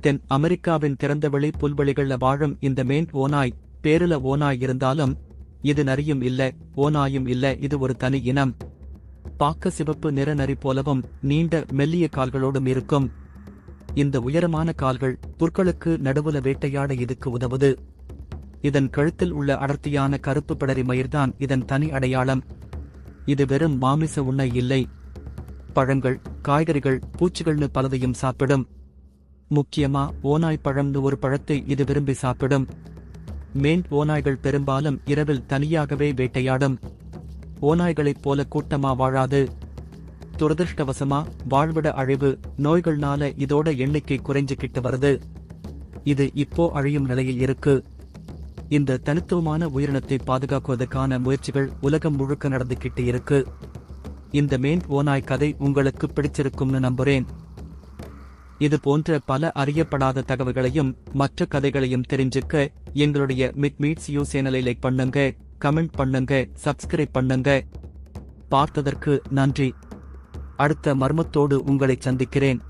தென் அமெரிக்காவின் திறந்தவெளி புல்வெளிகள்ல வாழும் இந்த மேன் ஓநாய் பேருல ஓனாய் இருந்தாலும் இது நரியும் இல்ல ஓநாயும் இல்ல இது ஒரு தனி இனம். பாக்க சிவப்பு நிற நரி போலவும் நீண்ட மெல்லிய கால்களோடும் இருக்கும். இந்த உயரமான கால்கள் புற்களுக்கு நடுவுல வேட்டையாட இதுக்கு உதவுது. இதன் கழுத்தில் உள்ள அடர்த்தியான கருப்பு படரி மயிர்தான் இதன் தனி அடையாளம். இது வெறும் மாமிச உண்ணை இல்லை. பழங்கள் காய்கறிகள் பூச்சிகள்னு பலதையும் சாப்பிடும். முக்கியமா ஓநாய் பழம்னு ஒரு பழத்தை இது விரும்பி சாப்பிடும். மேன் ஓநாய்கள் பெரும்பாலும் இரவில் தனியாகவே வேட்டையாடும். ஓநாய்களைப் போல கூட்டமா வாழாது. துரதிருஷ்டவசமா வாழ்விட அழிவு நோய்கள்னால இதோட எண்ணிக்கை குறைஞ்சுக்கிட்டு வருது. இது இப்போ அழியும் நிலையில் இருக்கு. இந்த தனித்துவமான உயிரினத்தை பாதுகாக்குவதற்கான முயற்சிகள் உலகம் முழுக்க நடந்துகிட்டு இருக்கு. இந்த மேன் ஓநாய் கதை உங்களுக்கு பிடிச்சிருக்கும்னு நம்புறேன். இது போன்ற பல அறியப்படாத தகவல்களையும் மற்ற கதைகளையும் தெரிஞ்சுக்க எங்களுடைய மிட் மீட்ஸ் யூ சேனலை லைக் பண்ணுங்க கமெண்ட் பண்ணுங்க சப்ஸ்கிரைப் பண்ணுங்க. பார்த்ததற்கு நன்றி. அடுத்த மர்மத்தோடு உங்களை சந்திக்கிறேன்.